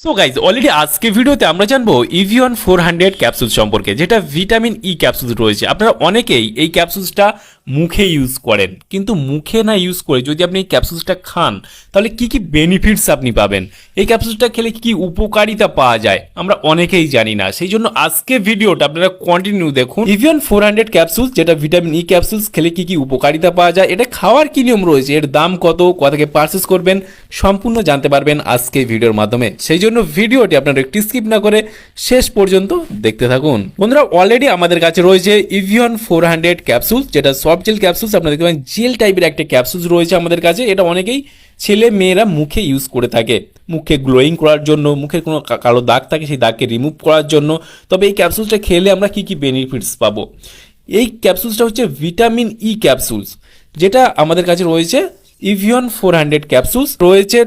So guys already আজকে ভিডিওতে আমরা জানব ইভিয়ন ফোর হান্ড্রেড ক্যাপসুল সম্পর্কে, যেটা ভিটামিন ই ক্যাপসুল রয়েছে। আপনারা অনেকেই এই ক্যাপসুলসটা মুখে ইউজ করেন। কিন্তু মুখে না ইউজ করে যদি আপনি এই ক্যাপসুলসটা খান, তাহলে কি কি বেনিফিটস আপনি পাবেন? এই ক্যাপসুলসটা খেলে কি উপকারিতা পাওয়া যায়? আমরা অনেকেই জানি না। সেই জন্য আজকে ভিডিওটা আপনারা কন্টিনিউ দেখুন। ইভিয়ন ফোর হান্ড্রেড ক্যাপসুলস যেটা ভিটামিন ই ক্যাপসুলস খেলে কি কি উপকারিতা পাওয়া যায়? এটা খাওয়ার কি নিয়ম রয়েছে? এর দাম কত? কোথাকে পারচেস করবেন? সম্পূর্ণ জানতে পারবেন আজকে ভিডিওর মাধ্যমে। সেই জন্য ভিডিওটি আপনারা একটি স্কিপ না করে শেষ পর্যন্ত দেখতে থাকুন। বন্ধুরা অলরেডি আমাদের কাছে রয়েছে ইভিয়ন ফোর হান্ড্রেড ক্যাপসুল যেটা সফট জেল ক্যাপসুলস আপনারা দেখতে পাবেন জেল টাইপের একটা ক্যাপসুলস রয়েছে আমাদের কাছে। এটা অনেকেই ছেলে মেয়েরা মুখে ইউজ করে থাকে। মুখে গ্লোয়িং করার জন্য, মুখের কোনো কালো দাগ থাকে, সেই দাগকে রিমুভ করার জন্য। তবে এই ক্যাপসুলসটা খেলে আমরা কি কি বেনিফিটস পাবো? এই ক্যাপসুলসটা হচ্ছে ভিটামিন ই ক্যাপসুলস যেটা আমাদের কাছে রয়েছে ইভিয়ন ফোর হান্ড্রেড ক্যাপসুলস রয়েছে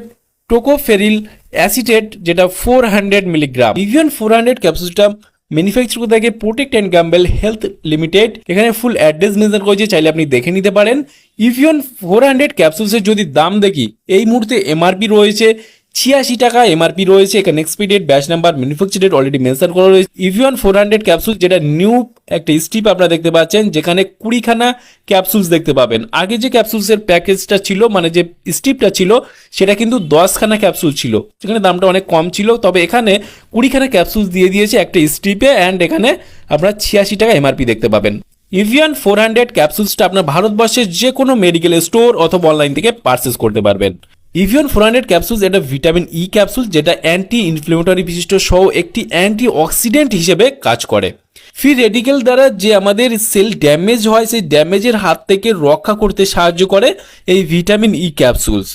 টোকোফেরিল অ্যাসিটেট যেটা four hundred milligram Evion four hundred ক্যাপসুলসটা manufacture করে থাকে Procter and Gamble health limited এখানে ফুল অ্যাড্রেস মেনশন করেছে, চাইলে আপনি দেখে নিতে পারেন। ইভিয়ন ফোর হান্ড্রেড ক্যাপসুলসের যদি দাম দেখি, এই মুহূর্তে এমআরপি রয়েছে ছিয়াশি টাকা এমআরপি রয়েছে, এখানে expiry date batch number manufacture date already mention করা রয়েছে। ইভিয়ন ফোর হান্ড্রেড ক্যাপসুল যেটা নিউ একটা স্টিপ আপনারা দেখতে পাচ্ছেন, যেখানে কুড়িখানা ক্যাপসুলস দেখতে পাবেন। আগে যে ক্যাপসুলসের প্যাকেজটা ছিল মানে যে স্টিপটা ছিল, সেটা কিন্তু দশখানা ক্যাপসুল ছিল। যেখানে দামটা অনেক কম ছিল, তবে এখানে কুড়িখানা ক্যাপসুলস দিয়ে দিয়েছে একটা স্টিপে অ্যান্ড এখানে আপনারা ছিয়াশি টাকা এমআরপি দেখতে পাবেন। ইভিয়ান ফোর হান্ড্রেড ক্যাপসুলসটা আপনার ভারতবর্ষের যে কোনো মেডিকেল স্টোর অথবা অনলাইন থেকে পারচেস করতে পারবেন। ইভিয়ন ফোর ক্যাপসুলস এটা ভিটামিন ই ক্যাপসুল, যেটা অ্যান্টি ইনফ্লেমেটরি বিশিষ্ট সহ একটি অ্যান্টি অক্সিডেন্ট হিসেবে কাজ করে। ফ্রি রেডিকেল দ্বারা যে আমাদের সেল ড্যামেজ হয়, সেই ড্যামেজের হাত থেকে রক্ষা করতে সাহায্য করে এই ভিটামিন ই ক্যাপসুলস।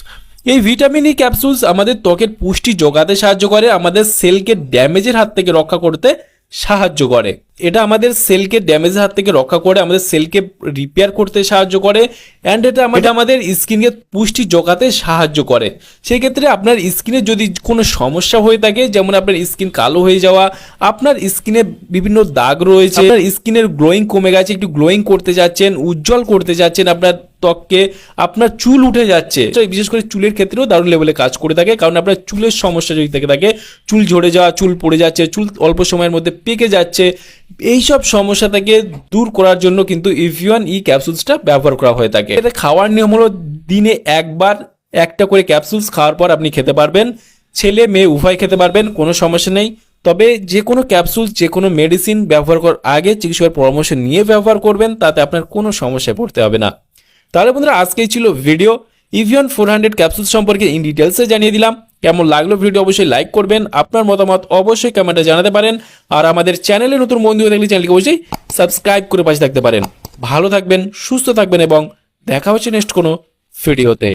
এই ভিটামিন ই ক্যাপসুলস আমাদের ত্বকের পুষ্টি যোগাতে সাহায্য করে, আমাদের সেলকে ড্যামেজের হাত থেকে রক্ষা করতে সাহায্য করে। এটা আমাদের সেলকে ড্যামেজের হাত থেকে রক্ষা করে আমাদের সেলকে রিপেয়ার করতে সাহায্য করে অ্যান্ড এটা আমাদের আমাদের স্কিনকে পুষ্টি জোগাতে সাহায্য করে। সেই ক্ষেত্রে আপনার স্কিনে যদি কোনো সমস্যা হয়ে থাকে যেমন আপনার স্কিন কালো হয়ে যাওয়া আপনার স্কিনে বিভিন্ন দাগ রয়েছে আপনার স্কিনের গ্লোয়িং কমে গেছে একটু গ্লোয়িং করতে যাচ্ছেন উজ্জ্বল করতে যাচ্ছেন আপনার ত্বককে আপনার চুল উঠে যাচ্ছে। বিশেষ করে চুলের ক্ষেত্রেও দারুণ লেভেলে কাজ করে থাকে, কারণ আপনার চুলের সমস্যা যদি থেকে থাকে, চুল ঝরে যাওয়া, চুল পড়ে যাচ্ছে, চুল অল্প সময়ের মধ্যে পেকে যাচ্ছে, এইসব সমস্যা থেকে দূর করার জন্য কিন্তু ইভিওয়ান ই ক্যাপসুলসটা ব্যবহার করা হয়ে থাকে। এটা খাওয়ার নিয়ম হলো দিনে একবার একটা করে ক্যাপসুলস খাওয়ার পর আপনি খেতে পারবেন, ছেলে মেয়ে উভয় খেতে পারবেন, কোনো সমস্যা নেই। তবে যে কোনো ক্যাপসুল যে কোনো মেডিসিন ব্যবহার করার আগে চিকিৎসকের পরামর্শ নিয়ে ব্যবহার করবেন, তাতে আপনার কোনো সমস্যায় পড়তে হবে না। তাহলে বন্ধুরা, আজকেই ছিল video Evion four hundred capsule সম্পর্কে ইন ডিটেলসে জানিয়ে দিলাম। কেমন লাগল ভিডিও অবশ্যই লাইক করবেন। আপনার মতামত অবশ্যই কমেন্টে জানাতে পারেন। আর আমাদের চ্যানেলে নতুন বন্ধু হয়ে থাকলে চ্যানেলকে অবশ্যই সাবস্ক্রাইব করে পাশে থাকতে পারেন। ভালো থাকবেন, সুস্থ থাকবেন এবং দেখা হচ্ছে নেক্সট কোনো ভিডিওতে